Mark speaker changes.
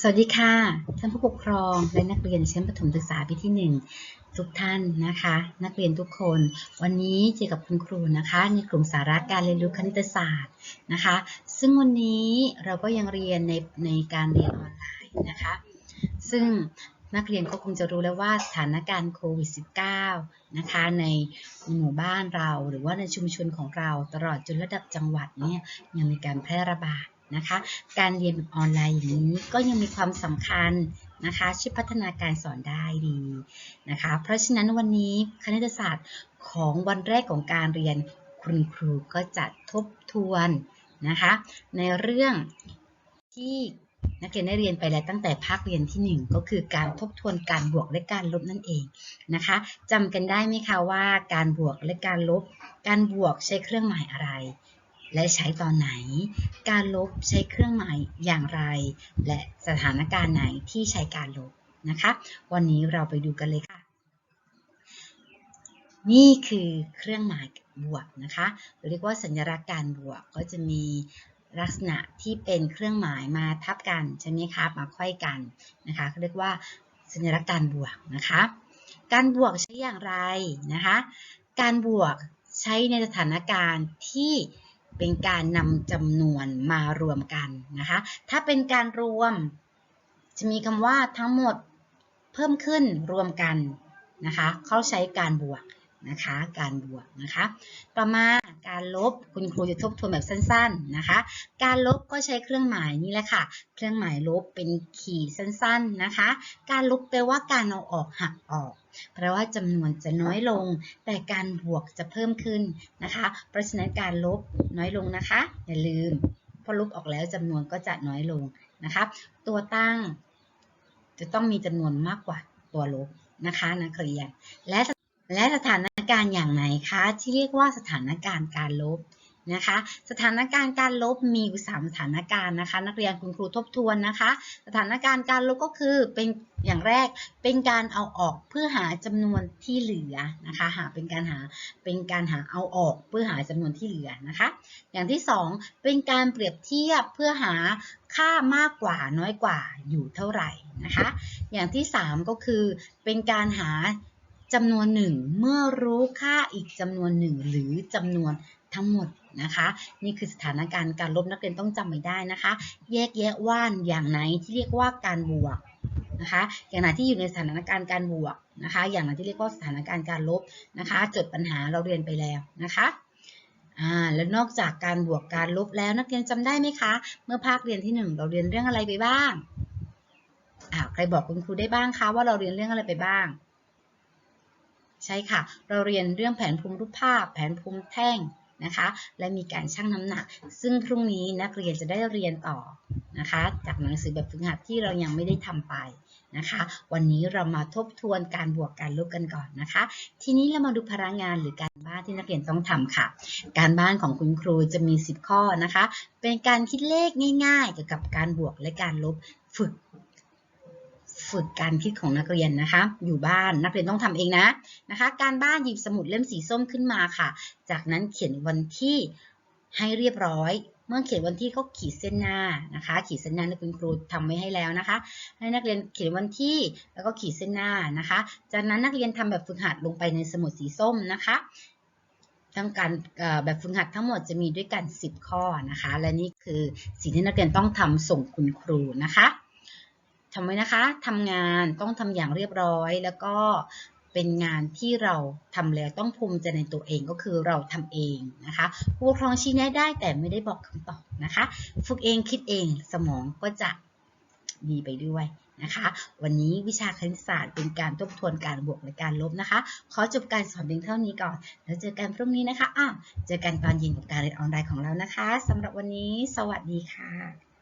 Speaker 1: สวัสดีค่ะ ท่านผู้ปกครองและนักเรียนชั้นประถมศึกษาปีที่หนึ่งทุกท่านนะคะ นักเรียนทุกคน วันนี้เจอกับคุณครูนะคะ ในกลุ่มสาระการเรียนรู้คณิตศาสตร์นะคะ ซึ่งวันนี้เราก็ยังเรียนในในการเรียนออนไลน์นะคะ ซึ่งนักเรียนก็คงจะรู้แล้วว่าสถานการณ์โควิด -19 นะคะในหมู่บ้านเราหรือว่าในชุมชนของเราตลอดจนระดับจังหวัดเนี่ยยังมีการแพร่ระบาด นะคะ การเรียนแบบออนไลน์อย่างนี้ก็ยังมีความสำคัญนะคะช่วยพัฒนาการสอนได้ดีนะคะ เพราะฉะนั้นวันนี้คณิตศาสตร์ของวันแรกของการเรียนคุณครูก็จะทบทวนนะคะ ในเรื่องที่นักเรียนได้เรียนไปแล้วตั้งแต่ภาคเรียนที่ 1 ก็คือการทบทวนการบวกและการลบนั่นเองนะคะจำกันได้ไหมคะว่าการบวกและการลบ การบวกใช้เครื่องหมายอะไร และใช้ตอนไหน การลบใช้เครื่องหมายอย่างไร และสถานการณ์ไหนที่ใช้การลบนะคะ วันนี้เราไปดูกันเลยค่ะ นี่คือเครื่องหมายบวกนะคะเรียกว่าสัญลักษณ์การบวกก็จะมีลักษณะที่เป็นเครื่องหมายมาทับกันใช่ไหมคะมาค่อยกันนะคะเขาเรียกว่าสัญลักษณ์การบวกนะคะ การบวกใช้อย่างไรนะคะ การบวกใช้ในสถานการณ์ที่ เป็นการนำจำนวนมารวมกันนะคะ ถ้าเป็นการรวม จะมีคำว่าทั้งหมดเพิ่มขึ้นรวมกันนะคะ เขาใช้การบวกนะคะ การบวกนะคะ ต่อมา การลบคุณครูจะทบทวนแบบสั้นๆนะคะ การลบก็ใช้เครื่องหมายนี่แหละค่ะ เครื่องหมายลบเป็นขีดสั้นๆนะคะ การลบแปลว่าการเอาออกหักออกแปลว่าจำนวนจะน้อยลง แต่การบวกจะเพิ่มขึ้นนะคะ เพราะฉะนั้นการลบน้อยลงนะคะ อย่าลืมพอลบออกแล้วจำนวนก็จะน้อยลงนะคะ ตัวตั้งจะต้องมีจำนวนมากกว่าตัวลบนะคะนักเรียนและและสถาน การณ์อย่างไหนคะที่เรียกว่าสถานการณ์การลบนะคะ สถานการณ์การลบมีอยู่สามสถานการณ์นะคะ นักเรียนคุณครูทบทวนนะคะ สถานการณ์การลบก็คือเป็นอย่างแรกเป็นการเอาออกเพื่อหาจำนวนที่เหลือนะคะ หาเป็นการหาเป็นการหาเอาออกเพื่อหาจำนวนที่เหลือนะคะ อย่างที่สองเป็นการเปรียบเทียบเพื่อหาค่ามากกว่าน้อยกว่าอยู่เท่าไหร่นะคะ อย่างที่สามก็คือเป็นการหา จำนวนหนึ่งเมื่อรู้ค่าอีกจำนวนหนึ่งหรือจำนวนทั้งหมดนะคะ นี่คือสถานการณ์การลบนักเรียนต้องจำไม่ได้นะคะ แยกแยะว่านอย่างไหนที่เรียกว่าการบวกนะคะ อย่างไหนที่อยู่ในสถานการณ์การบวกนะคะ อย่างไหนที่เรียกว่าสถานการณ์การลบนะคะจดปัญหาเราเรียนไปแล้วนะคะอ่าแล้วนอกจากการบวกการลบแล้วนักเรียนจำได้ไหมคะ เมื่อภาคเรียนที่ 1 เราเรียนเรื่องอะไรไปบ้างอ่าใครบอกคุณครูได้บ้างคะว่าเราเรียนเรื่องอะไรไปบ้าง ใช่ค่ะ เราเรียนเรื่องแผนภูมิรูปภาพ แผนภูมิแท่งนะคะ และมีการชั่งน้ำหนัก ซึ่งพรุ่งนี้นักเรียนจะได้เรียนต่อนะคะ จากหนังสือแบบฝึกหัดที่เรายังไม่ได้ทำไปนะคะ วันนี้เรามาทบทวนการบวกการลบกันก่อนนะคะ ทีนี้เรามาดูพลังงานหรือการบ้านที่นักเรียนต้องทำค่ะ การบ้านของคุณครูจะมี 10 ข้อนะคะ เป็นการคิดเลขง่ายๆเกี่ยวกับการบวกและการลบ ฝึก ฝึกการคิดของนักเรียนนะคะ อยู่บ้านนักเรียนต้องทำเองนะนะคะ การบ้านหยิบสมุดเล่มสีส้มขึ้นมาค่ะ จากนั้นเขียนวันที่ให้เรียบร้อย เมื่อเขียนวันที่ก็ขีดเส้นหน้านะคะ ขีดเส้นหน้าคุณครูทำไว้ให้แล้วนะคะ ให้นักเรียนเขียนวันที่แล้วก็ขีดเส้นหน้านะคะ จากนั้นนักเรียนทำแบบฝึกหัดลงไปในสมุดสีส้มนะคะทำการแบบฝึกหัดทั้งหมดจะมีด้วยกัน 10 ข้อนะคะ และนี่คือสิ่งที่นักเรียนต้องทำส่งคุณครูนะคะ ทำไว้นะคะทำงานต้องทำอย่างเรียบร้อย แล้วก็เป็นงานที่เราทำแล้วต้องภูมิใจในตัวเองก็คือเราทำเองนะคะผู้ปกครองชี้แนะได้แต่ไม่ได้บอกคำตอบนะคะ ฝึกเองคิดเองสมองก็จะดีไปด้วยนะคะวันนี้วิชาคณิตศาสตร์เป็นการทบทวนการบวกและการลบนะคะ ขอจบการสอนเพียงเท่านี้ก่อน แล้วเจอกันพรุ่งนี้นะคะอ้าวเจอกันตอนเย็นกับการเรียนออนไลน์ของเรานะคะสำหรับวันนี้ สวัสดีค่ะ